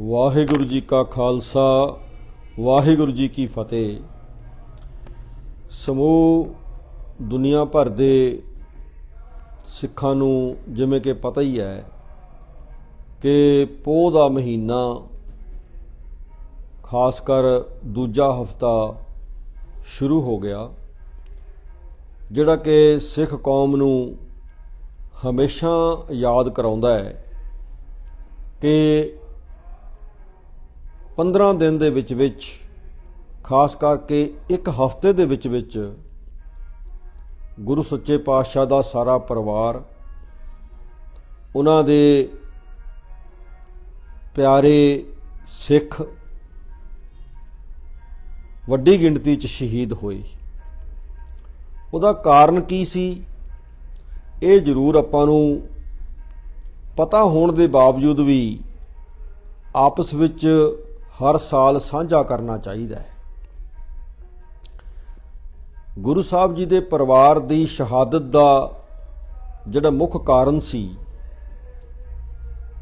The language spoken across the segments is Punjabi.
ਵਾਹਿਗੁਰੂ ਜੀ ਕਾ ਖਾਲਸਾ, ਵਾਹਿਗੁਰੂ ਜੀ ਕੀ ਫਤਿਹ। ਸਮੂਹ ਦੁਨੀਆ ਭਰ ਦੇ ਸਿੱਖਾਂ ਨੂੰ ਜਿਵੇਂ ਕਿ ਪਤਾ ਹੀ ਹੈ ਕਿ ਪੋਹ ਦਾ ਮਹੀਨਾ ਖਾਸ ਕਰ ਦੂਜਾ ਹਫਤਾ ਸ਼ੁਰੂ ਹੋ ਗਿਆ, ਜਿਹੜਾ ਕਿ ਸਿੱਖ ਕੌਮ ਨੂੰ ਹਮੇਸ਼ਾ ਯਾਦ ਕਰਾਉਂਦਾ ਹੈ ਕਿ 15 ਦਿਨ ਦੇ ਵਿੱਚ ਵਿੱਚ, ਖਾਸ ਕਰਕੇ ਇੱਕ ਹਫ਼ਤੇ ਦੇ ਵਿੱਚ ਵਿੱਚ, ਗੁਰੂ ਸੱਚੇ ਪਾਤਸ਼ਾਹ ਦਾ ਸਾਰਾ ਪਰਿਵਾਰ, ਉਹਨਾਂ ਦੇ ਪਿਆਰੇ ਸਿੱਖ ਵੱਡੀ ਗਿਣਤੀ 'ਚ ਸ਼ਹੀਦ ਹੋਏ। ਉਹਦਾ ਕਾਰਨ ਕੀ ਸੀ? ਇਹ ਜ਼ਰੂਰ ਆਪਾਂ ਨੂੰ ਪਤਾ ਹੋਣ ਦੇ ਬਾਵਜੂਦ ਵੀ ਆਪਸ ਵਿੱਚ ਹਰ ਸਾਲ ਸਾਂਝਾ ਕਰਨਾ ਚਾਹੀਦਾ ਹੈ। ਗੁਰੂ ਸਾਹਿਬ ਜੀ ਦੇ ਪਰਿਵਾਰ ਦੀ ਸ਼ਹਾਦਤ ਦਾ ਜਿਹੜਾ ਮੁੱਖ ਕਾਰਨ ਸੀ,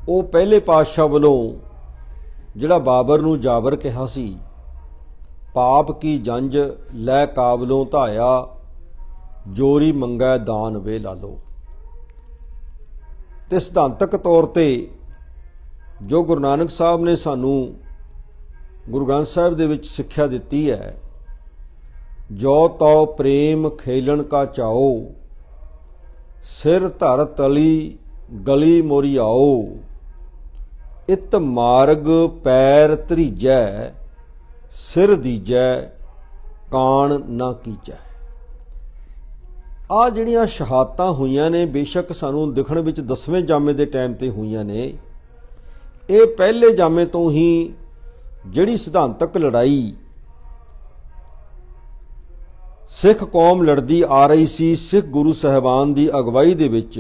ਉਹ ਪਹਿਲੇ ਪਾਤਸ਼ਾਹ ਵੱਲੋਂ ਜਿਹੜਾ ਬਾਬਰ ਨੂੰ ਜਾਬਰ ਕਿਹਾ ਸੀ, ਪਾਪ ਕੀ ਜੰਜ ਲੈ ਕਾਬਲੋਂ ਧਾਇਆ, ਜੋਰੀ ਮੰਗੈ ਦਾਨ ਵੇ ਲਾਲੋ ਤੇ ਸਿਧਾਂਤਕ ਤੌਰ ਤੇ ਜੋ ਗੁਰੂ ਨਾਨਕ ਸਾਹਿਬ ਨੇ ਸਾਨੂੰ ਗੁਰੂ ਗ੍ਰੰਥ ਸਾਹਿਬ ਦੇ ਵਿੱਚ ਸਿੱਖਿਆ ਦਿੱਤੀ ਹੈ, ਜੋ ਤਉ ਪ੍ਰੇਮ ਖੇਲਣ ਕਾ ਚਾਓ, ਸਿਰ ਧਰ ਤਲੀ ਗਲੀ ਮੋਰੀ ਆਓ, ਇਤ ਮਾਰਗ ਪੈਰ ਧਰੀਜੈ, ਸਿਰ ਦੀਜੈ, ਕਾਣ ਨਾ ਕੀਜੈ ਆ ਜਿਹੜੀਆਂ ਸ਼ਹਾਦਤਾਂ ਹੋਈਆਂ ਨੇ, ਬੇਸ਼ੱਕ ਸਾਨੂੰ ਦਿਖਣ ਵਿੱਚ ਦਸਵੇਂ ਜਾਮੇ ਦੇ ਟਾਈਮ ਤੇ ਹੋਈਆਂ ਨੇ, ਇਹ ਪਹਿਲੇ ਜਾਮੇ ਤੋਂ ਹੀ ਜਿਹੜੀ ਸਿਧਾਂਤਕ ਲੜਾਈ, ਸਿੱਖ ਕੌਮ ਲੜਦੀ ਆ ਰਹੀ ਸੀ, ਸਿੱਖ ਗੁਰੂ ਸਾਹਿਬਾਨ ਦੀ ਅਗਵਾਈ ਦੇ ਵਿੱਚ,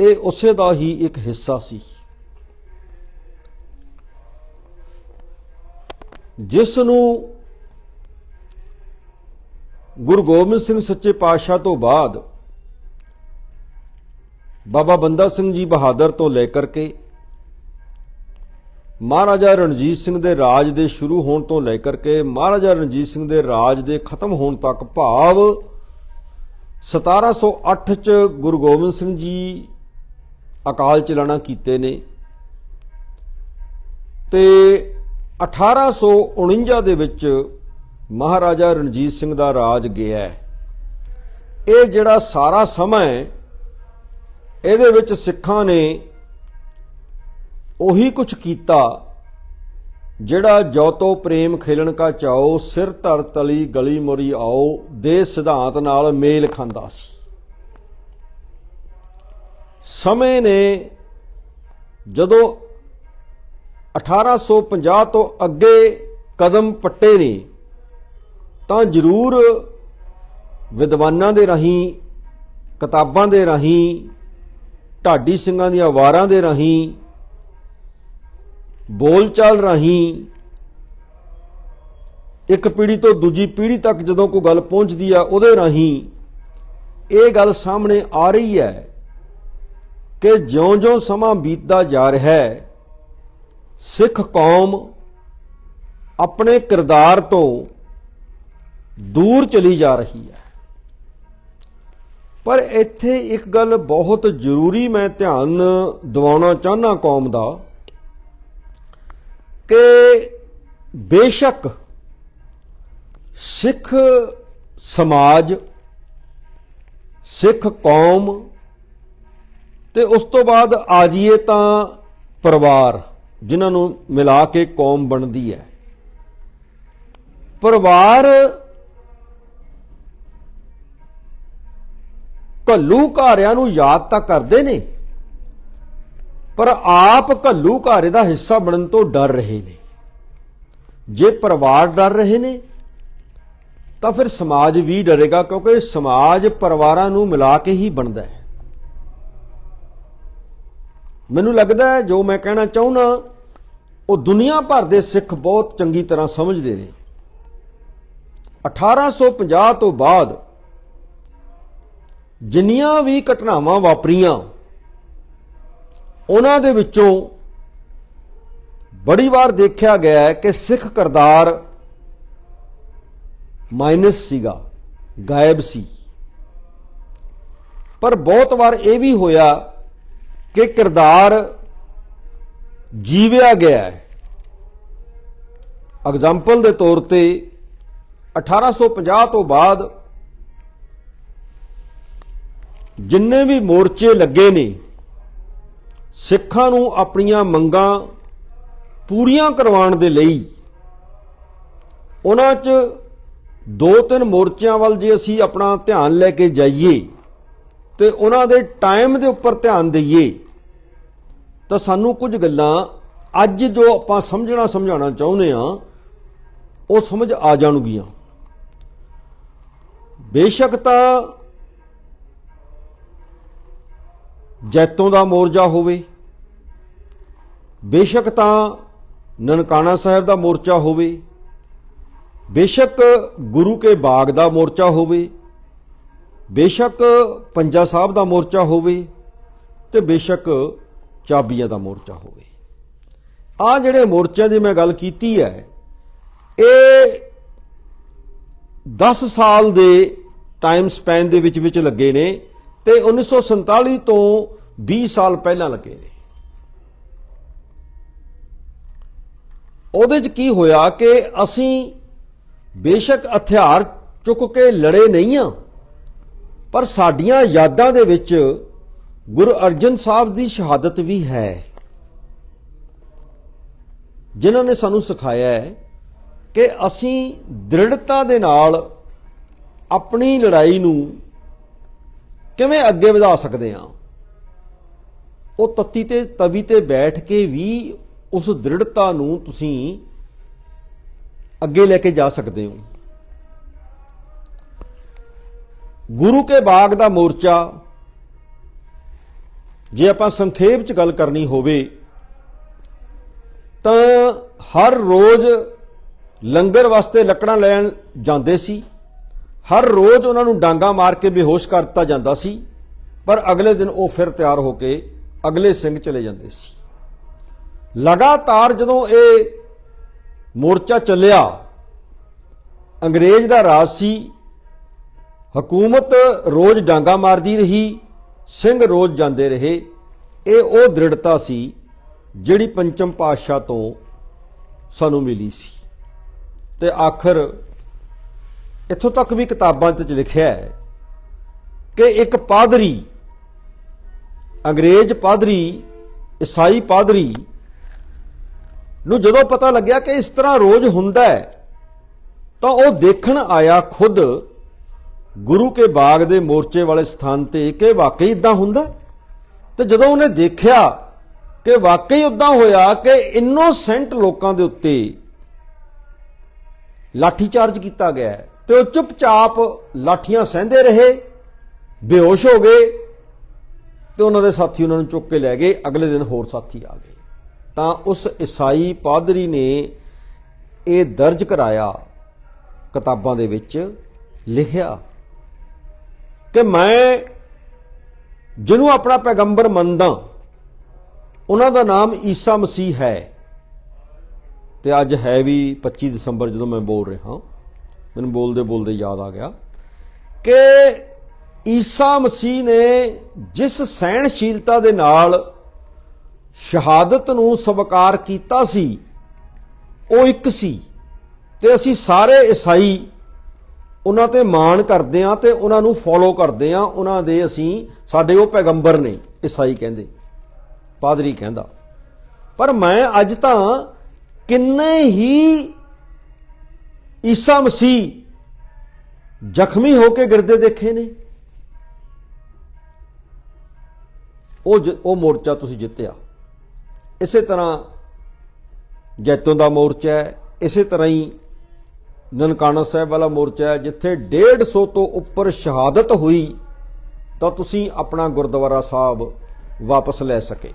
ਇਹ ਉਸੇ ਦਾ ਹੀ ਇੱਕ ਹਿੱਸਾ ਸੀ। ਜਿਸ ਨੂੰ ਗੁਰੂ ਗੋਬਿੰਦ ਸਿੰਘ ਸੱਚੇ ਪਾਤਸ਼ਾਹ ਤੋਂ ਬਾਅਦ ਬਾਬਾ ਬੰਦਾ ਸਿੰਘ ਜੀ ਬਹਾਦਰ ਤੋਂ ਲੈ ਕਰਕੇ ਮਹਾਰਾਜਾ ਰਣਜੀਤ ਸਿੰਘ ਦੇ ਰਾਜ ਦੇ ਸ਼ੁਰੂ ਹੋਣ ਤੋਂ ਲੈ ਕਰਕੇ ਮਹਾਰਾਜਾ ਰਣਜੀਤ ਸਿੰਘ ਦੇ ਰਾਜ ਦੇ ਖਤਮ ਹੋਣ ਤੱਕ ਭਾਵ 1708 ਚ ਗੁਰੂ ਗੋਬਿੰਦ ਸਿੰਘ ਜੀ ਅਕਾਲ ਚਲਾਣਾ ਕੀਤੇ ਨੇ ਤੇ 1849 ਦੇ ਵਿੱਚ ਮਹਾਰਾਜਾ ਰਣਜੀਤ ਸਿੰਘ ਦਾ ਰਾਜ ਗਿਆ ਇਹ ਜਿਹੜਾ ਸਾਰਾ ਸਮਾਂ ਹੈ, ਇਹਦੇ ਵਿੱਚ ਸਿੱਖਾਂ ਨੇ ਉਹੀ ਕੁਛ ਕੀਤਾ ਜਿਹੜਾ ਜੋ ਤੋ ਪ੍ਰੇਮ ਖੇਲਣ ਕਾ ਚਾਓ ਸਿਰ ਧਰ ਤਲੀ ਗਲੀ ਮੋਰੀ ਆਓ, ਦੇ ਸਿਧਾਂਤ ਨਾਲ ਮੇਲ ਖਾਂਦਾ ਸੀ। ਸਮੇਂ ਨੇ ਜਦੋਂ 1850 ਤੋਂ ਅੱਗੇ ਕਦਮ ਪੱਟੇ ਨੇ, ਤਾਂ ਜ਼ਰੂਰ ਵਿਦਵਾਨਾਂ ਦੇ ਰਾਹੀਂ, ਕਿਤਾਬਾਂ ਦੇ ਰਾਹੀਂ, ਢਾਡੀ ਸਿੰਘਾਂ ਦੀਆਂ ਵਾਰਾਂ ਦੇ ਰਾਹੀਂ ਬੋਲਚਾਲ ਰਾਹੀਂ ਇੱਕ ਪੀੜ੍ਹੀ ਤੋਂ ਦੂਜੀ ਪੀੜ੍ਹੀ ਤੱਕ ਜਦੋਂ ਕੋਈ ਗੱਲ ਪਹੁੰਚਦੀ ਆ, ਉਹਦੇ ਰਾਹੀਂ ਇਹ ਗੱਲ ਸਾਹਮਣੇ ਆ ਰਹੀ ਹੈ ਕਿ ਜਿਉਂ-ਜਿਉਂ ਸਮਾਂ ਬੀਤਦਾ ਜਾ ਰਿਹਾ ਹੈ, ਸਿੱਖ ਕੌਮ ਆਪਣੇ ਕਿਰਦਾਰ ਤੋਂ ਦੂਰ ਚਲੀ ਜਾ ਰਹੀ ਹੈ। ਪਰ ਇੱਥੇ ਇੱਕ ਗੱਲ ਬਹੁਤ ਜ਼ਰੂਰੀ ਮੈਂ ਧਿਆਨ ਦਿਵਾਉਣਾ ਚਾਹਨਾ ਕੌਮ ਦਾ ਕਿ ਬੇਸ਼ੱਕ ਸਿੱਖ ਸਮਾਜ, ਸਿੱਖ ਕੌਮ ਤੇ ਉਸ ਤੋਂ ਬਾਅਦ ਆ ਜਾਈਏ ਤਾਂ ਪਰਿਵਾਰ, ਜਿਨ੍ਹਾਂ ਨੂੰ ਮਿਲਾ ਕੇ ਕੌਮ ਬਣਦੀ ਹੈ। ਪਰਿਵਾਰ ਘੱਲੂ ਘਾਰਿਆਂ ਨੂੰ ਯਾਦ ਤਾਂ ਕਰਦੇ ਨੇ। ਪਰ ਆਪ ਘੱਲੂ ਘਾਰੇ ਦਾ ਹਿੱਸਾ ਬਣਨ ਤੋਂ ਡਰ ਰਹੇ ਨੇ। ਜੇ ਪਰਿਵਾਰ ਡਰ ਰਹੇ ਨੇ, ਤਾਂ ਫਿਰ ਸਮਾਜ ਵੀ ਡਰੇਗਾ ਕਿਉਂਕਿ ਸਮਾਜ ਪਰਿਵਾਰਾਂ ਨੂੰ ਮਿਲਾ ਕੇ ਹੀ ਬਣਦਾ ਹੈ। ਮੈਨੂੰ ਲੱਗਦਾ ਹੈ, ਜੋ ਮੈਂ ਕਹਿਣਾ ਚਾਹੁੰਦਾ, ਉਹ ਦੁਨੀਆ ਭਰ ਦੇ ਸਿੱਖ ਬਹੁਤ ਚੰਗੀ ਤਰ੍ਹਾਂ ਸਮਝਦੇ ਨੇ। 1850 ਤੋਂ ਬਾਅਦ ਜਿੰਨੀਆਂ ਵੀ ਘਟਨਾਵਾਂ ਵਾਪਰੀਆਂ ਉਹਨਾਂ ਦੇ ਵਿੱਚੋਂ ਬੜੀ ਵਾਰ ਦੇਖਿਆ ਗਿਆ ਹੈ ਕਿ ਸਿੱਖ ਕਰਤਾਰ ਮਾਈਨਸ ਸੀਗਾ, ਗਾਇਬ ਸੀ। ਪਰ ਬਹੁਤ ਵਾਰ ਇਹ ਵੀ ਹੋਇਆ ਕਿ ਕਿਰਦਾਰ ਜੀਵਿਆ ਗਿਆ ਹੈ। ਐਗਜ਼ਾਮਪਲ ਦੇ ਤੌਰ ਤੇ 1850 ਤੋਂ ਬਾਅਦ ਜਿੰਨੇ ਵੀ ਮੋਰਚੇ ਲੱਗੇ ਨੇ ਸਿੱਖਾਂ ਨੂੰ ਆਪਣੀਆਂ ਮੰਗਾਂ ਪੂਰੀਆਂ ਕਰਵਾਉਣ ਦੇ ਲਈ ਉਹਨਾਂ 'ਚ ਦੋ ਤਿੰਨ ਮੋਰਚਿਆਂ ਵੱਲ ਜੇ ਅਸੀਂ ਆਪਣਾ ਧਿਆਨ ਲੈ ਕੇ ਜਾਈਏ ਤੇ ਉਹਨਾਂ ਦੇ ਟਾਈਮ ਦੇ ਉੱਪਰ ਧਿਆਨ ਦਈਏ, ਤਾਂ ਸਾਨੂੰ ਕੁਝ ਗੱਲਾਂ ਅੱਜ ਜੋ ਆਪਾਂ ਸਮਝਣਾ ਸਮਝਾਉਣਾ ਚਾਹੁੰਦੇ ਆ ਉਹ ਸਮਝ ਆ ਜਾਣਗੀਆਂ। ਬੇਸ਼ੱਕ ਤਾਂ ਜੈਤੋਂ ਦਾ ਮੋਰਚਾ ਹੋਵੇ, ਬੇਸ਼ੱਕ ਤਾਂ ਨਨਕਾਣਾ ਸਾਹਿਬ ਦਾ ਮੋਰਚਾ ਹੋਵੇ, ਬੇਸ਼ੱਕ ਗੁਰੂ ਕੇ ਬਾਗ ਦਾ ਮੋਰਚਾ ਹੋਵੇ, ਬੇਸ਼ੱਕ ਪੰਜਾ ਸਾਹਿਬ ਦਾ ਮੋਰਚਾ ਹੋਵੇ ਤੇ ਬੇਸ਼ੱਕ ਚਾਬੀਆਂ ਦਾ ਮੋਰਚਾ ਹੋਵੇ। ਆ ਜਿਹੜੇ ਮੋਰਚਿਆਂ ਦੀ ਮੈਂ ਗੱਲ ਕੀਤੀ ਹੈ, ਇਹ 10 ਸਾਲ ਦੇ ਟਾਈਮ ਸਪੈਨ ਦੇ ਵਿੱਚ ਵਿੱਚ ਲੱਗੇ ਨੇ ਤੇ 1947 ਤੋਂ 20 ਸਾਲ ਪਹਿਲਾਂ ਲੱਗੇ ਨੇ। ਉਹਦੇ 'ਚ ਕੀ ਹੋਇਆ ਕਿ ਅਸੀਂ ਬੇਸ਼ੱਕ ਹਥਿਆਰ ਚੁੱਕ ਕੇ ਲੜੇ ਨਹੀਂ ਆ, ਪਰ ਸਾਡੀਆਂ ਯਾਦਾਂ ਦੇ ਵਿੱਚ ਗੁਰੂ ਅਰਜਨ ਸਾਹਿਬ ਦੀ ਸ਼ਹਾਦਤ ਵੀ ਹੈ। ਜਿਨ੍ਹਾਂ ਨੇ ਸਾਨੂੰ ਸਿਖਾਇਆ ਹੈ ਕਿ ਅਸੀਂ ਦ੍ਰਿੜਤਾ ਦੇ ਨਾਲ ਆਪਣੀ ਲੜਾਈ ਨੂੰ ਕਿਵੇਂ ਅੱਗੇ ਵਧਾ ਸਕਦੇ ਹਾਂ। ਉਹ ਤੱਤੀ ਤੇ ਤਵੀ ਤੇ ਬੈਠ ਕੇ ਵੀ ਉਸ ਦ੍ਰਿੜਤਾ ਨੂੰ ਤੁਸੀਂ ਅੱਗੇ ਲੈ ਕੇ ਜਾ ਸਕਦੇ ਹੋ। ਗੁਰੂ ਕੇ ਬਾਗ ਦਾ ਮੋਰਚਾ, ਜੇ ਆਪਾਂ ਸੰਖੇਪ ਚ ਗੱਲ ਕਰਨੀ ਹੋਵੇ, ਤਾਂ ਹਰ ਰੋਜ਼ ਲੰਗਰ ਵਾਸਤੇ ਲੱਕੜਾਂ ਲੈਣ ਜਾਂਦੇ ਸੀ। ਹਰ ਰੋਜ਼ ਉਹਨਾਂ ਨੂੰ ਡਾਂਗਾ ਮਾਰ ਕੇ ਬੇਹੋਸ਼ ਕਰ ਦਿੱਤਾ ਜਾਂਦਾ ਸੀ। ਪਰ ਅਗਲੇ ਦਿਨ ਉਹ ਫਿਰ ਤਿਆਰ ਹੋ ਕੇ ਅਗਲੇ ਸਿੰਘ ਚਲੇ ਜਾਂਦੇ ਸੀ। ਲਗਾਤਾਰ ਜਦੋਂ ਇਹ ਮੋਰਚਾ ਚੱਲਿਆ, ਅੰਗਰੇਜ਼ ਦਾ ਰਾਜ ਸੀ, ਹਕੂਮਤ ਰੋਜ਼ ਡਾਂਗਾ ਮਾਰਦੀ ਰਹੀ, ਸਿੰਘ ਰੋਜ਼ ਜਾਂਦੇ ਰਹੇ, ਇਹ ਉਹ ਦ੍ਰਿੜਤਾ ਸੀ ਜਿਹੜੀ ਪੰਚਮ ਪਾਤਸ਼ਾਹ ਤੋਂ ਸਾਨੂੰ ਮਿਲੀ ਸੀ। ਤੇ ਆਖਰ ਇੱਥੋਂ ਤੱਕ ਵੀ ਕਿਤਾਬਾਂ 'ਚ ਲਿਖਿਆ ਹੈ ਕਿ ਇੱਕ ਪਾਦਰੀ ਅੰਗਰੇਜ਼ ਪਾਦਰੀ, ਈਸਾਈ ਪਾਦਰੀ ਨੂੰ ਜਦੋਂ ਪਤਾ ਲੱਗਿਆ ਕਿ ਇਸ ਤਰ੍ਹਾਂ ਰੋਜ਼ ਹੁੰਦਾ ਹੈ, ਤਾਂ ਉਹ ਦੇਖਣ ਆਇਆ ਖੁਦ ਗੁਰੂ ਕੇ ਬਾਗ ਦੇ ਮੋਰਚੇ ਵਾਲੇ ਸਥਾਨ ਤੇ ਕਿ ਵਾਕਈ ਇਦਾਂ ਹੁੰਦਾ ਤੇ ਜਦੋਂ ਉਹਨੇ ਦੇਖਿਆ ਕਿ ਵਾਕਈ ਉਦਾਂ ਹੋਇਆ ਕਿ ਇਨੋਸੈਂਟ ਲੋਕਾਂ ਦੇ ਉੱਤੇ ਲਾਠੀ ਚਾਰਜ ਕੀਤਾ ਗਿਆ ਹੈ, ਤੇ ਉਹ ਚੁੱਪਚਾਪ ਲਾਠੀਆਂ ਸਹਿੰਦੇ ਰਹੇ, ਬੇਹੋਸ਼ ਹੋ ਗਏ ਤੇ ਉਹਨਾਂ ਦੇ ਸਾਥੀ ਉਹਨਾਂ ਨੂੰ ਚੁੱਕ ਕੇ ਲੈ ਗਏ, ਅਗਲੇ ਦਿਨ ਹੋਰ ਸਾਥੀ ਆ ਗਏ। ਤਾਂ ਉਸ ਈਸਾਈ ਪਾਦਰੀ ਨੇ ਇਹ ਦਰਜ ਕਰਾਇਆ, ਕਿਤਾਬਾਂ ਦੇ ਵਿੱਚ ਲਿਖਿਆ ਕਿ ਮੈਂ ਜਿਹਨੂੰ ਆਪਣਾ ਪੈਗੰਬਰ ਮੰਨਦਾ, ਉਹਨਾਂ ਦਾ ਨਾਮ ਈਸਾ ਮਸੀਹ ਹੈ। ਤੇ ਅੱਜ ਹੈ ਵੀ 25 ਦਸੰਬਰ ਜਦੋਂ ਮੈਂ ਬੋਲ ਰਿਹਾ, ਮੈਨੂੰ ਬੋਲਦੇ ਬੋਲਦੇ ਯਾਦ ਆ ਗਿਆ ਕਿ ਈਸਾ ਮਸੀਹ ਨੇ ਜਿਸ ਸਹਿਣਸ਼ੀਲਤਾ ਦੇ ਨਾਲ ਸ਼ਹਾਦਤ ਨੂੰ ਸਵੀਕਾਰ ਕੀਤਾ ਸੀ, ਉਹ ਇੱਕ ਸੀ ਤੇ ਅਸੀਂ ਸਾਰੇ ਈਸਾਈ ਉਹਨਾਂ ਤੇ ਮਾਣ ਕਰਦੇ ਆ ਤੇ ਉਹਨਾਂ ਨੂੰ ਫੋਲੋ ਕਰਦੇ ਆ ਉਹਨਾਂ ਦੇ ਅਸੀਂ, ਸਾਡੇ ਉਹ ਪੈਗੰਬਰ ਨੇ, ਈਸਾਈ ਕਹਿੰਦੇ। ਪਾਦਰੀ ਕਹਿੰਦਾ, ਪਰ ਮੈਂ ਅੱਜ ਤਾਂ ਕਿੰਨੇ ਹੀ ਈਸਾ ਮਸੀਹ ਜ਼ਖਮੀ ਹੋ ਕੇ ਗਿਰਦੇ ਦੇਖੇ ਨੇ। ਉਹ ਜ- ਉਹ ਮੋਰਚਾ ਤੁਸੀਂ ਜਿੱਤਿਆ। ਇਸੇ ਤਰ੍ਹਾਂ ਜੈਤੋਂ ਦਾ ਮੋਰਚਾ ਹੈ, ਇਸੇ ਤਰ੍ਹਾਂ ਹੀ ਨਨਕਾਣਾ ਸਾਹਿਬ ਵਾਲਾ ਮੋਰਚਾ ਹੈ, ਜਿੱਥੇ 150 ਤੋਂ ਉੱਪਰ ਸ਼ਹਾਦਤ ਹੋਈ ਤਾਂ ਤੁਸੀਂ ਆਪਣਾ ਗੁਰਦੁਆਰਾ ਸਾਹਿਬ ਵਾਪਸ ਲੈ ਸਕੇ।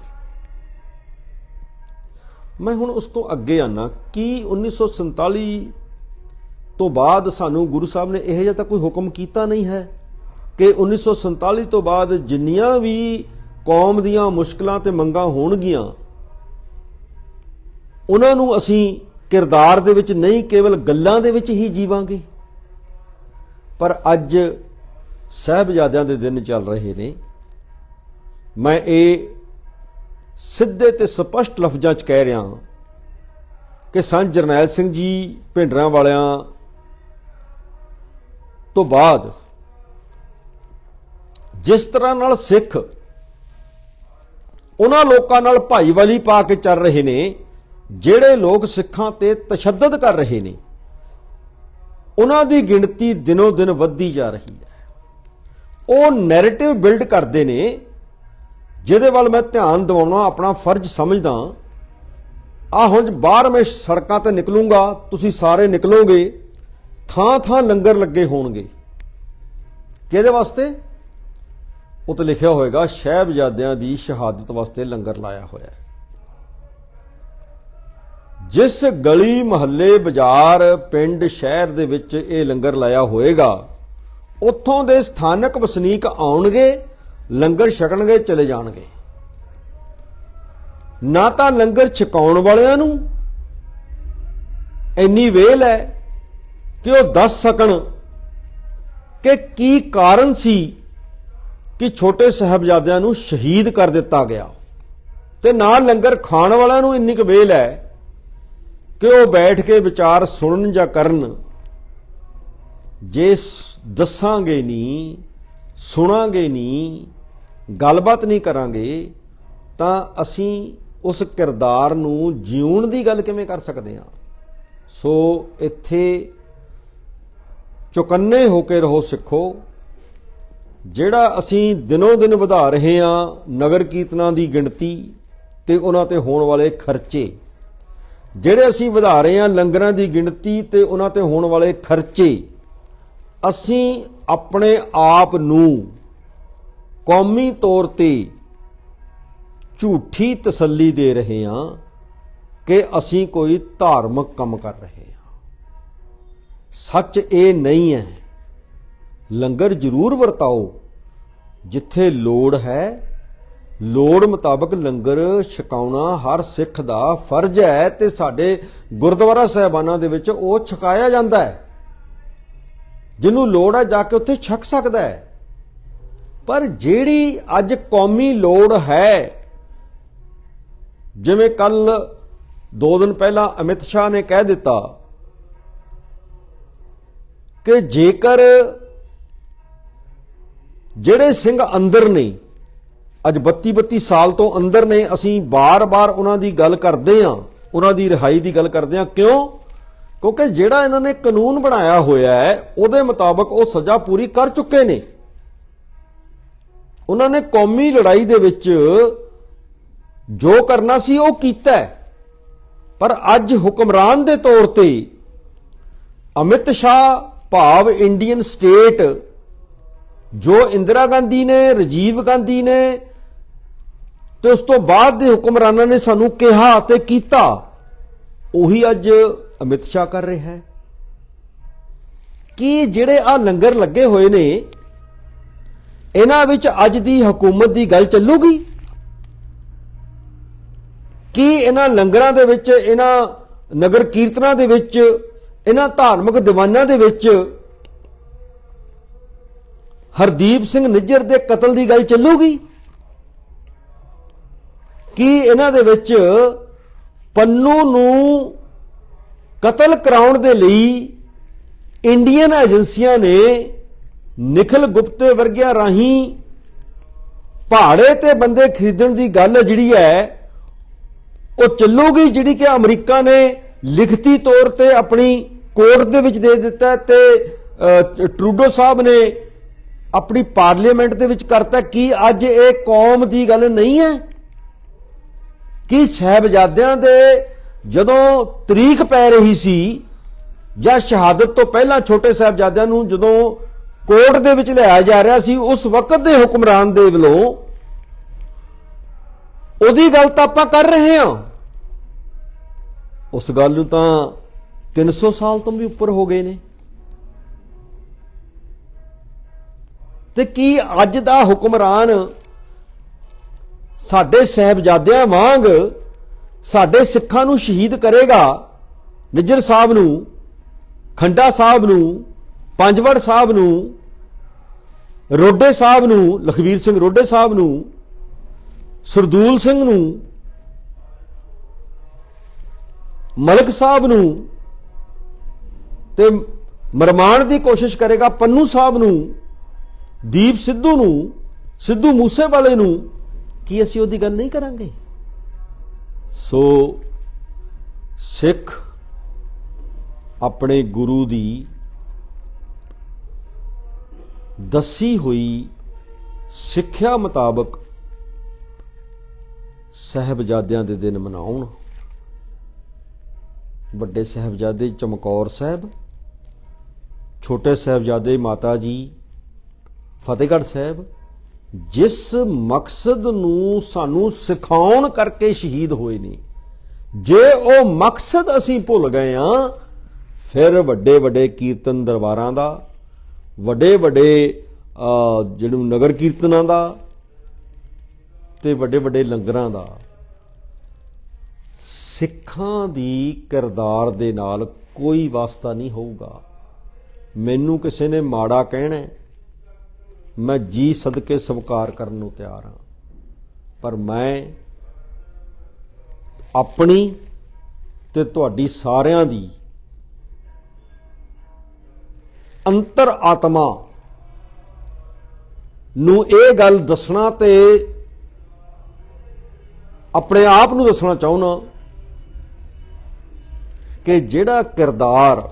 ਮੈਂ ਹੁਣ ਉਸ ਤੋਂ ਅੱਗੇ ਆਨਾ, ਕੀ 1947 ਤੋਂ ਬਾਅਦ ਸਾਨੂੰ ਗੁਰੂ ਸਾਹਿਬ ਨੇ ਇਹ ਜਿਹਾ ਤਾਂ ਕੋਈ ਹੁਕਮ ਕੀਤਾ ਨਹੀਂ ਹੈ? ਕਿ 1947 ਤੋਂ ਬਾਅਦ ਜਿੰਨੀਆਂ ਵੀ ਕੌਮ ਦੀਆਂ ਮੁਸ਼ਕਲਾਂ ਤੇ ਮੰਗਾਂ ਹੋਣਗੀਆਂ। ਉਹਨਾਂ ਨੂੰ ਅਸੀਂ ਕਿਰਦਾਰ ਦੇ ਵਿੱਚ ਨਹੀਂ, ਕੇਵਲ ਗੱਲਾਂ ਦੇ ਵਿੱਚ ਹੀ ਜੀਵਾਂਗੇ। ਪਰ ਅੱਜ ਸਹਿਬਜ਼ਾਦਿਆਂ ਦੇ ਦਿਨ ਚੱਲ ਰਹੇ ਨੇ। ਮੈਂ ਇਹ ਸਿੱਧੇ ਤੇ ਸਪਸ਼ਟ ਲਫ਼ਜ਼ਾਂ 'ਚ ਕਹਿ ਰਿਹਾ ਕਿ ਸੰਤ ਜਰਨੈਲ ਸਿੰਘ ਜੀ ਭਿੰਡਰਾਂ ਵਾਲਿਆਂ ਤੋਂ ਬਾਅਦ ਜਿਸ ਤਰ੍ਹਾਂ ਨਾਲ ਸਿੱਖ ਉਹਨਾਂ ਲੋਕਾਂ ਨਾਲ ਭਾਈਵਾਲੀ ਪਾ ਕੇ ਚੱਲ ਰਹੇ ਨੇ, ਜਿਹੜੇ ਲੋਕ ਸਿੱਖਾਂ ਤੇ ਤਸ਼ੱਦਦ ਕਰ ਰਹੇ ਨੇ, ਉਹਨਾਂ ਦੀ ਗਿਣਤੀ ਦਿਨੋ ਦਿਨ ਵੱਧਦੀ ਜਾ ਰਹੀ ਹੈ। ਉਹ ਨੈਰੇਟਿਵ ਬਿਲਡ ਕਰਦੇ ਨੇ, ਜਿਹਦੇ ਵੱਲ ਮੈਂ ਧਿਆਨ ਦਿਵਾਉਣਾ, ਆਪਣਾ ਫਰਜ਼ ਸਮਝਦਾ ਆ ਹੁਣ ਬਾਹਰ ਮੈਂ ਸੜਕਾਂ ਤੇ ਨਿਕਲੂੰਗਾ, ਤੁਸੀਂ ਸਾਰੇ ਨਿਕਲੋਗੇ ਥਾਂ ਥਾਂ ਲੰਗਰ ਲੱਗੇ ਹੋਣਗੇ। ਕਿਹਦੇ ਵਾਸਤੇ? ਉੱਤੇ ਲਿਖਿਆ ਹੋਏਗਾ, ਸ਼ਹਿਬਜ਼ਾਦਿਆਂ ਦੀ ਸ਼ਹਾਦਤ ਵਾਸਤੇ ਲੰਗਰ ਲਾਇਆ ਹੋਇਆ ਹੈ। ਜਿਸ ਗਲੀ ਮਹੱਲੇ ਬਾਜ਼ਾਰ ਪਿੰਡ ਸ਼ਹਿਰ ਦੇ ਵਿੱਚ ਇਹ ਲੰਗਰ ਲਾਇਆ ਹੋਏਗਾ, ਉੱਥੋਂ ਦੇ ਸਥਾਨਕ ਵਸਨੀਕ ਆਉਣਗੇ, ਲੰਗਰ ਛਕਣਗੇ, ਚਲੇ ਜਾਣਗੇ। ਨਾ ਤਾਂ ਲੰਗਰ ਛਕਾਉਣ ਵਾਲਿਆਂ ਨੂੰ ਇੰਨੀ ਵੇਲ ਹੈ ਕਿ ਉਹ ਦੱਸ ਸਕਣ ਕਿ ਕੀ ਕਾਰਨ ਸੀ ਕਿ ਛੋਟੇ ਸਾਹਿਬਜ਼ਾਦਿਆਂ ਨੂੰ ਸ਼ਹੀਦ ਕਰ ਦਿੱਤਾ ਗਿਆ। ਤੇ ਨਾਲ ਲੰਗਰ ਖਾਣ ਵਾਲਿਆਂ ਨੂੰ ਇੰਨੀ ਕੁ ਵੇਲ ਹੈ ਕਿ ਉਹ ਬੈਠ ਕੇ ਵਿਚਾਰ ਸੁਣਨ ਜਾਂ ਕਰਨ। ਜੇ ਦੱਸਾਂਗੇ ਨਹੀਂ ਸੁਣਾਂਗੇ ਨਹੀਂ ਗੱਲਬਾਤ ਨਹੀਂ ਕਰਾਂਗੇ, ਤਾਂ ਅਸੀਂ ਉਸ ਕਿਰਦਾਰ ਨੂੰ ਜਿਉਣ ਦੀ ਗੱਲ ਕਿਵੇਂ ਕਰ ਸਕਦੇ ਹਾਂ? ਸੋ ਇੱਥੇ ਚੁਕੰਨੇ ਹੋ ਕੇ ਰਹੋ ਸਿੱਖੋ। ਜਿਹੜਾ ਅਸੀਂ ਦਿਨੋਂ ਦਿਨ ਵਧਾ ਰਹੇ ਹਾਂ ਨਗਰ ਕੀਰਤਨਾਂ ਦੀ ਗਿਣਤੀ ਤੇ ਉਹਨਾਂ ਤੇ ਹੋਣ ਵਾਲੇ ਖਰਚੇ, ਜਿਹੜੇ ਅਸੀਂ ਵਧਾ ਰਹੇ ਹਾਂ ਲੰਗਰਾਂ ਦੀ ਗਿਣਤੀ ਤੇ ਉਹਨਾਂ ਤੇ ਹੋਣ ਵਾਲੇ ਖਰਚੇ, ਅਸੀਂ ਆਪਣੇ ਆਪ ਨੂੰ ਕੌਮੀ ਤੌਰ ਤੇ ਝੂਠੀ ਤਸੱਲੀ ਦੇ ਰਹੇ ਹਾਂ ਕਿ ਅਸੀਂ ਕੋਈ ਧਾਰਮਿਕ ਕੰਮ ਕਰ ਰਹੇ ਹਾਂ। ਸੱਚ ਇਹ ਨਹੀਂ ਹੈ ਲੰਗਰ ਜ਼ਰੂਰ ਵਰਤਾਓ। ਜਿੱਥੇ ਲੋੜ ਹੈ, ਲੋੜ ਮੁਤਾਬਕ ਲੰਗਰ ਛਕਾਉਣਾ ਹਰ ਸਿੱਖ ਦਾ ਫਰਜ਼ ਹੈ ਤੇ ਸਾਡੇ ਗੁਰਦੁਆਰਾ ਸਾਹਿਬਾਨਾਂ ਦੇ ਵਿੱਚ ਉਹ ਛਕਾਇਆ ਜਾਂਦਾ ਹੈ। ਜਿਹਨੂੰ ਲੋੜ ਹੈ ਜਾ ਕੇ ਉੱਥੇ ਛਕ ਸਕਦਾ ਹੈ। ਪਰ ਜਿਹੜੀ ਅੱਜ ਕੌਮੀ ਲੋੜ ਹੈ, ਜਿਵੇਂ ਕੱਲ ਦੋ ਦਿਨ ਪਹਿਲਾਂ ਅਮਿਤ ਸ਼ਾਹ ਨੇ ਕਹਿ ਦਿੱਤਾ ਕਿ ਜੇਕਰ ਜਿਹੜੇ ਸਿੰਘ ਅੰਦਰ ਨੇ, ਅੱਜ 32 32 ਸਾਲ ਤੋਂ ਅੰਦਰ ਨੇ, ਅਸੀਂ ਬਾਰ-ਬਾਰ ਉਹਨਾਂ ਦੀ ਗੱਲ ਕਰਦੇ ਆਂ ਉਹਨਾਂ ਦੀ ਰਿਹਾਈ ਦੀ ਗੱਲ ਕਰਦੇ ਆਂ ਕਿਉਂ? ਕਿਉਂਕਿ ਜਿਹੜਾ ਇਹਨਾਂ ਨੇ ਕਾਨੂੰਨ ਬਣਾਇਆ ਹੋਇਆ ਹੈ, ਉਹਦੇ ਮੁਤਾਬਕ ਉਹ ਸਜ਼ਾ ਪੂਰੀ ਕਰ ਚੁੱਕੇ ਨੇ। ਉਹਨਾਂ ਨੇ ਕੌਮੀ ਲੜਾਈ ਦੇ ਵਿੱਚ ਜੋ ਕਰਨਾ ਸੀ, ਉਹ ਕੀਤਾ ਪਰ ਅੱਜ ਹੁਕਮਰਾਨ ਦੇ ਤੌਰ ਤੇ ਅਮਿਤ ਸ਼ਾਹ, ਭਾਵ ਇੰਡੀਅਨ ਸਟੇਟ ਜੋ ਇੰਦਰਾ ਗਾਂਧੀ ਨੇ, ਰਾਜੀਵ ਗਾਂਧੀ ਨੇ, ਤੇ ਉਸ ਤੋਂ ਬਾਅਦ ਦੇ ਹੁਕਮਰਾਨਾਂ ਨੇ ਸਾਨੂੰ ਕਿਹਾ ਤੇ ਕੀਤਾ, ਉਹੀ ਅੱਜ ਅਮਿਤ ਸ਼ਾਹ ਕਰ ਰਿਹਾ ਹੈ। ਕਿ ਜਿਹੜੇ ਆ ਲੰਗਰ ਲੱਗੇ ਹੋਏ ਨੇ, ਇਹਨਾਂ ਵਿੱਚ ਅੱਜ ਦੀ ਹਕੂਮਤ ਦੀ ਗੱਲ ਚੱਲੂਗੀ? ਕੀ ਇਹਨਾਂ ਲੰਗਰਾਂ ਦੇ ਵਿੱਚ, ਇਹਨਾਂ ਨਗਰ ਕੀਰਤਨਾਂ ਦੇ ਵਿੱਚ, ਇਹਨਾਂ ਧਾਰਮਿਕ ਦੀਵਾਨਾਂ ਦੇ ਵਿੱਚ ਹਰਦੀਪ ਸਿੰਘ ਨਿੱਜਰ ਦੇ ਕਤਲ ਦੀ ਗੱਲ ਚੱਲੂਗੀ? ਕੀ ਇਹਨਾਂ ਦੇ ਵਿੱਚ ਪੰਨੂ ਨੂੰ ਕਤਲ ਕਰਾਉਣ ਦੇ ਲਈ ਇੰਡੀਅਨ ਏਜੰਸੀਆਂ ਨੇ ਨikhil ਗੁਪਤੇ ਵਰਗਿਆਂ ਰਾਹੀਂ ਪਹਾੜੇ ਤੇ ਬੰਦੇ ਖਰੀਦਣ ਦੀ ਗੱਲ ਜਿਹੜੀ ਹੈ, ਉਹ ਚੱਲੂਗੀ ਜਿਹੜੀ ਕਿ ਅਮਰੀਕਾ ਨੇ ਲਿਖਤੀ ਤੌਰ ਤੇ ਆਪਣੀ ਕੋਰਟ ਦੇ ਵਿੱਚ ਦੇ ਦਿੱਤਾ ਹੈ ਤੇ ਟਰੂਡੋ ਸਾਹਿਬ ਨੇ ਆਪਣੀ ਪਾਰਲੀਮੈਂਟ ਦੇ ਵਿੱਚ ਕਰਤਾ ਕੀ ਅੱਜ ਇਹ ਕੌਮ ਦੀ ਗੱਲ ਨਹੀਂ ਹੈ? ਕਿ ਸਹਿਬਜ਼ਾਦਿਆਂ ਦੇ ਜਦੋਂ ਤਰੀਕ ਪੈ ਰਹੀ ਸੀ ਜਾਂ ਸ਼ਹਾਦਤ ਤੋਂ ਪਹਿਲਾਂ ਛੋਟੇ ਸਾਹਿਬਜ਼ਾਦਿਆਂ ਨੂੰ ਜਦੋਂ ਕੋਰਟ ਦੇ ਵਿੱਚ ਲਿਆਇਆ ਜਾ ਰਿਹਾ ਸੀ, ਉਸ ਵਕਤ ਦੇ ਹੁਕਮਰਾਨ ਦੇ ਵੱਲੋਂ ਉਹਦੀ ਗੱਲ ਤਾਂ ਆਪਾਂ ਕਰ ਰਹੇ ਹਾਂ। ਉਸ ਗੱਲ ਨੂੰ ਤਾਂ 300 ਸਾਲ ਤੋਂ ਵੀ ਉੱਪਰ ਹੋ ਗਏ ਨੇ। ਤੇ ਕੀ ਅੱਜ ਦਾ ਹੁਕਮਰਾਨ ਸਾਡੇ ਸਹਿਬਜ਼ਾਦਿਆਂ ਵਾਂਗ ਸਾਡੇ ਸਿੱਖਾਂ ਨੂੰ ਸ਼ਹੀਦ ਕਰੇਗਾ? ਨਿੱਜਰ ਸਾਹਿਬ ਨੂੰ, ਖੰਡਾ ਸਾਹਿਬ ਨੂੰ, ਪੰਜਵੜ ਸਾਹਿਬ ਨੂੰ, ਰੋਡੇ ਸਾਹਿਬ ਨੂੰ, ਲਖਵੀਰ ਸਿੰਘ ਰੋਡੇ ਸਾਹਿਬ ਨੂੰ, ਸਰਦੂਲ ਸਿੰਘ ਨੂੰ, ਮਲਕ ਸਾਹਿਬ ਨੂੰ ਤੇ ਮਰਮਾਨ ਦੀ ਕੋਸ਼ਿਸ਼ ਕਰੇਗਾ ਪੰਨੂ ਸਾਹਿਬ ਨੂੰ ਦੀਪ ਸਿੱਧੂ ਨੂੰ, ਸਿੱਧੂ ਮੂਸੇਵਾਲੇ ਨੂੰ ਕੀ ਅਸੀਂ ਉਹਦੀ ਗੱਲ ਨਹੀਂ ਕਰਾਂਗੇ? ਸੋ ਸਿੱਖ ਆਪਣੇ ਗੁਰੂ ਦੀ ਦੱਸੀ ਹੋਈ ਸਿੱਖਿਆ ਮੁਤਾਬਕ ਸਹਿਬਜ਼ਾਦਿਆਂ ਦੇ ਦਿਨ ਮਨਾਉਣ। ਵੱਡੇ ਸਹਿਬਜ਼ਾਦੇ ਚਮਕੌਰ ਸਾਹਿਬ, ਛੋਟੇ ਸਹਿਬਜ਼ਾਦੇ ਮਾਤਾ ਜੀ ਫਤਿਹਗੜ੍ਹ ਸਾਹਿਬ, ਜਿਸ ਮਕਸਦ ਨੂੰ ਸਾਨੂੰ ਸਿਖਾਉਣ ਕਰਕੇ ਸ਼ਹੀਦ ਹੋਏ ਨੇ, ਜੇ ਉਹ ਮਕਸਦ ਅਸੀਂ ਭੁੱਲ ਗਏ ਆ ਫਿਰ ਵੱਡੇ ਵੱਡੇ ਕੀਰਤਨ ਦਰਬਾਰਾਂ ਦਾ, ਵੱਡੇ ਵੱਡੇ ਜਿਹੜੇ ਨਗਰ ਕੀਰਤਨਾਂ ਦਾ ਤੇ ਵੱਡੇ ਵੱਡੇ ਲੰਗਰਾਂ ਦਾ, ਸਿੱਖਾਂ ਦੀ ਕਿਰਦਾਰ ਦੇ ਨਾਲ ਕੋਈ ਵਾਸਤਾ ਨਹੀਂ ਹੋਊਗਾ। ਮੈਨੂੰ ਕਿਸੇ ਨੇ ਮਾੜਾ ਕਹਿਣਾ ਮੈਂ ਜੀ ਸਦਕੇ ਸਵਕਾਰ ਕਰਨ ਨੂੰ ਤਿਆਰ ਹਾਂ। ਪਰ ਮੈਂ ਆਪਣੀ ਤੇ ਤੁਹਾਡੀ ਸਾਰਿਆਂ ਦੀ ਅੰਤਰ ਆਤਮਾ ਨੂੰ ਇਹ ਗੱਲ ਦੱਸਣਾ ਤੇ ਆਪਣੇ ਆਪ ਨੂੰ ਦੱਸਣਾ ਚਾਹੁੰਨਾ ਕਿ ਜਿਹੜਾ ਕਿਰਦਾਰ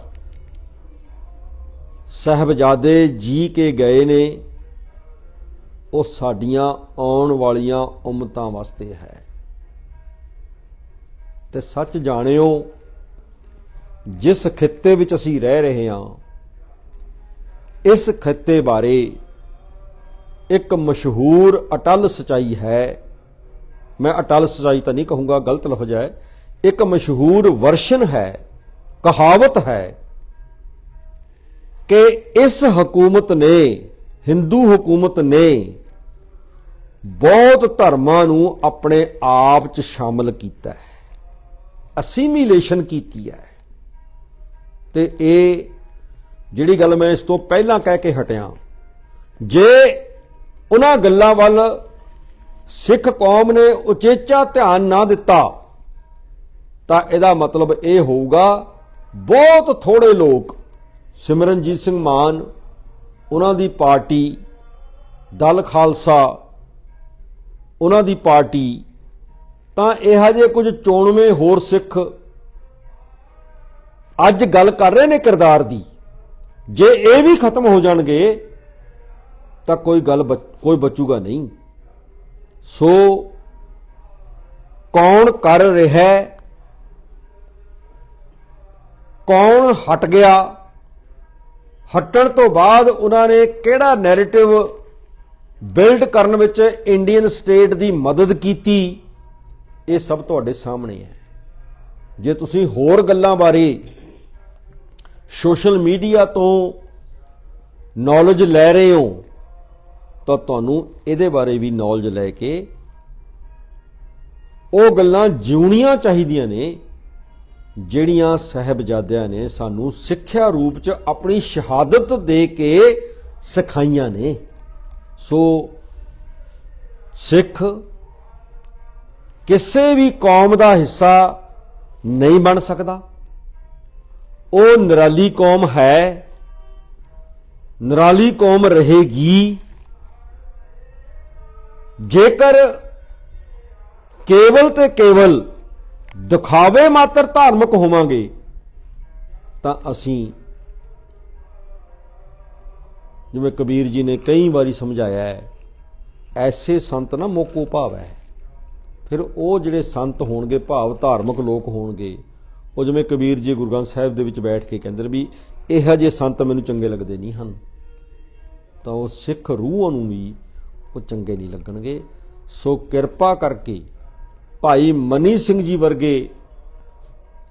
ਸਹਿਬਜ਼ਾਦੇ ਜੀ ਕੇ ਗਏ ਨੇ ਉਹ ਸਾਡੀਆਂ ਆਉਣ ਵਾਲੀਆਂ ਉਮਤਾਂ ਵਾਸਤੇ ਹੈ। ਤੇ ਸੱਚ ਜਾਣਿਓ, ਜਿਸ ਖਿੱਤੇ ਵਿੱਚ ਅਸੀਂ ਰਹਿ ਰਹੇ ਹਾਂ, ਇਸ ਖਿੱਤੇ ਬਾਰੇ ਇੱਕ ਮਸ਼ਹੂਰ ਅਟਲ ਸਚਾਈ ਹੈ। ਮੈਂ ਅਟਲ ਸਚਾਈ ਤਾਂ ਨਹੀਂ ਕਹੂੰਗਾ, ਗਲਤ ਲਫ਼ਜ਼ ਹੈ। ਇੱਕ ਮਸ਼ਹੂਰ ਵਰਸ਼ਨ ਹੈ, ਕਹਾਵਤ ਹੈ ਕਿ ਇਸ ਹਕੂਮਤ ਨੇ, ਹਿੰਦੂ ਹਕੂਮਤ ਨੇ ਬਹੁਤ ਧਰਮਾਂ ਨੂੰ ਆਪਣੇ ਆਪ 'ਚ ਸ਼ਾਮਲ ਕੀਤਾ ਹੈ। ਅਸੀਮੀਲੇਸ਼ਨ ਕੀਤੀ ਹੈ। ਤੇ ਇਹ ਜਿਹੜੀ ਗੱਲ ਮੈਂ ਇਸ ਤੋਂ ਪਹਿਲਾਂ ਕਹਿ ਕੇ ਹਟਿਆ, ਜੇ ਉਹਨਾਂ ਗੱਲਾਂ ਵੱਲ ਸਿੱਖ ਕੌਮ ਨੇ ਉਚੇਚਾ ਧਿਆਨ ਨਾ ਦਿੱਤਾ, ਤਾਂ ਇਹਦਾ ਮਤਲਬ ਇਹ ਹੋਊਗਾ, ਬਹੁਤ ਥੋੜੇ ਲੋਕ ਸਿਮਰਨਜੀਤ ਸਿੰਘ ਮਾਨ, ਉਹਨਾਂ ਦੀ ਪਾਰਟੀ ਦਲ ਖਾਲਸਾ ਉਹਨਾਂ ਦੀ ਪਾਰਟੀ, ਤਾਂ ਇਹੋ ਜਿਹੇ ਕੁਝ ਚੋਣਵੇਂ ਹੋਰ ਸਿੱਖ ਅੱਜ ਗੱਲ ਕਰ ਰਹੇ ਨੇ ਕਿਰਦਾਰ ਦੀ। ਜੇ ਇਹ ਵੀ ਖਤਮ ਹੋ ਜਾਣਗੇ, ਤਾਂ ਕੋਈ ਗੱਲ ਬਚ- ਕੋਈ ਬਚੂਗਾ ਨਹੀਂ। ਸੋ ਕੌਣ ਕਰ ਰਿਹਾ ਕੌਣ ਹਟ ਗਿਆ? ਹਟਣ ਤੋਂ ਬਾਅਦ ਉਹਨਾਂ ਨੇ ਕਿਹੜਾ ਨੈਰੇਟਿਵ ਬਿਲਡ ਕਰਨ ਵਿੱਚ ਇੰਡੀਅਨ ਸਟੇਟ ਦੀ ਮਦਦ ਕੀਤੀ, ਇਹ ਸਭ ਤੁਹਾਡੇ ਸਾਹਮਣੇ ਹੈ। ਜੇ ਤੁਸੀਂ ਹੋਰ ਗੱਲਾਂ ਬਾਰੇ ਸੋਸ਼ਲ ਮੀਡੀਆ ਤੋਂ ਨੌਲੇਜ ਲੈ ਰਹੇ ਹੋ, ਤਾਂ ਤੁਹਾਨੂੰ ਇਹਦੇ ਬਾਰੇ ਵੀ ਨੌਲੇਜ ਲੈ ਕੇ ਉਹ ਗੱਲਾਂ ਜਿਉਣੀਆਂ ਚਾਹੀਦੀਆਂ ਨੇ, ਜਿਹੜੀਆਂ ਸਹਿਬਜ਼ਾਦਿਆਂ ਨੇ ਸਾਨੂੰ ਸਿੱਖਿਆ ਰੂਪ ਚ ਆਪਣੀ ਸ਼ਹਾਦਤ ਦੇ ਕੇ ਸਿਖਾਈਆਂ ਨੇ। ਸੋ ਸਿੱਖ ਕਿਸੇ ਵੀ ਕੌਮ ਦਾ ਹਿੱਸਾ ਨਹੀਂ ਬਣ ਸਕਦਾ। ਉਹ ਨਿਰਾਲੀ ਕੌਮ ਹੈ, ਨਿਰਾਲੀ ਕੌਮ ਰਹੇਗੀ। ਜੇਕਰ ਕੇਵਲ ਤੇ ਕੇਵਲ ਦਿਖਾਵੇ ਮਾਤਰ ਧਾਰਮਿਕ ਹੋਵਾਂਗੇ, ਤਾਂ ਅਸੀਂ ਜਿਵੇਂ ਕਬੀਰ ਜੀ ਨੇ ਕਈ ਵਾਰੀ ਸਮਝਾਇਆ ਹੈ, ਐਸੇ ਸੰਤ ਨਾ ਮੋਕੋ ਭਾਵ ਹੈ। ਫਿਰ ਉਹ ਜਿਹੜੇ ਸੰਤ ਹੋਣਗੇ, ਭਾਵ ਧਾਰਮਿਕ ਲੋਕ ਹੋਣਗੇ, ਉਹ ਜਿਵੇਂ ਕਬੀਰ ਜੀ ਗੁਰੂ ਗ੍ਰੰਥ ਸਾਹਿਬ ਦੇ ਵਿੱਚ ਬੈਠ ਕੇ ਕਹਿੰਦੇ ਨੇ ਵੀ ਇਹੋ ਜਿਹੇ ਸੰਤ ਮੈਨੂੰ ਚੰਗੇ ਲੱਗਦੇ ਨਹੀਂ ਹਨ। ਤਾਂ ਉਹ ਸਿੱਖ ਰੂਹਾਂ ਨੂੰ ਵੀ ਉਹ ਚੰਗੇ ਨਹੀਂ ਲੱਗਣਗੇ। ਸੋ ਕਿਰਪਾ ਕਰਕੇ ਭਾਈ ਮਨੀ ਸਿੰਘ ਜੀ ਵਰਗੇ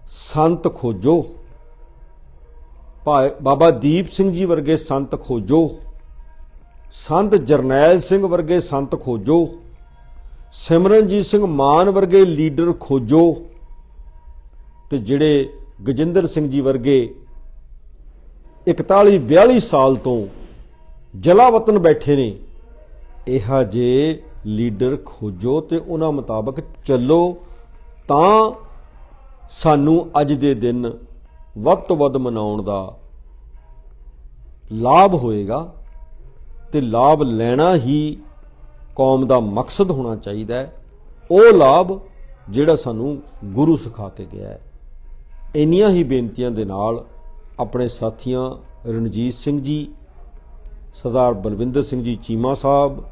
ਸੰਤ ਖੋਜੋ। ਬਾਬਾ ਦੀਪ ਸਿੰਘ ਜੀ ਵਰਗੇ ਸੰਤ ਖੋਜੋ। ਸੰਤ ਜਰਨੈਲ ਸਿੰਘ ਵਰਗੇ ਸੰਤ ਖੋਜੋ। ਸਿਮਰਨਜੀਤ ਸਿੰਘ ਮਾਨ ਵਰਗੇ ਲੀਡਰ ਖੋਜੋ। ਤੇ ਜਿਹੜੇ ਗਜਿੰਦਰ ਸਿੰਘ ਜੀ ਵਰਗੇ 41 42 ਸਾਲ ਤੋਂ ਜਲਾਵਤਨ ਬੈਠੇ ਨੇ, ਇਹਾ ਜੇ ਲੀਡਰ ਖੋਜੋ ਤੇ ਉਹਨਾਂ ਮੁਤਾਬਕ ਚੱਲੋ ਤਾਂ ਸਾਨੂੰ ਅੱਜ ਦੇ ਦਿਨ ਵੱਧ ਤੋਂ ਵੱਧ ਮਨਾਉਣ ਦਾ ਲਾਭ ਹੋਏਗਾ ਤੇ ਲਾਭ ਲੈਣਾ ਹੀ ਕੌਮ ਦਾ ਮਕਸਦ ਹੋਣਾ ਚਾਹੀਦਾ ਹੈ। ਉਹ ਲਾਭ ਜਿਹੜਾ ਸਾਨੂੰ ਗੁਰੂ ਸਿਖਾ ਕੇ ਗਿਆ ਹੈ। ਇੰਨੀਆਂ ਹੀ ਬੇਨਤੀਆਂ ਦੇ ਨਾਲ ਆਪਣੇ ਸਾਥੀਆਂ ਰਣਜੀਤ ਸਿੰਘ ਜੀ, ਸਰਦਾਰ ਬਲਵਿੰਦਰ ਸਿੰਘ ਜੀ ਚੀਮਾ ਸਾਹਿਬ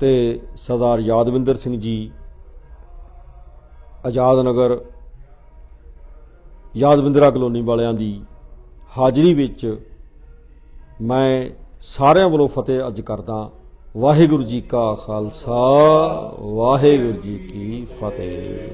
ਤੇ ਸਰਦਾਰ ਯਾਦਵਿੰਦਰ ਸਿੰਘ ਜੀ, ਆਜ਼ਾਦ ਨਗਰ ਯਾਦਵਿੰਦਰਾ ਕਲੋਨੀ ਵਾਲਿਆਂ ਦੀ ਹਾਜ਼ਰੀ ਵਿੱਚ ਮੈਂ ਸਾਰਿਆਂ ਵੱਲੋਂ ਫਤਿਹ ਅੱਜ ਕਰਦਾ ਵਾਹਿਗੁਰੂ ਜੀ ਕਾ ਖਾਲਸਾ, ਵਾਹਿਗੁਰੂ ਜੀ ਕੀ ਫਤਿਹ।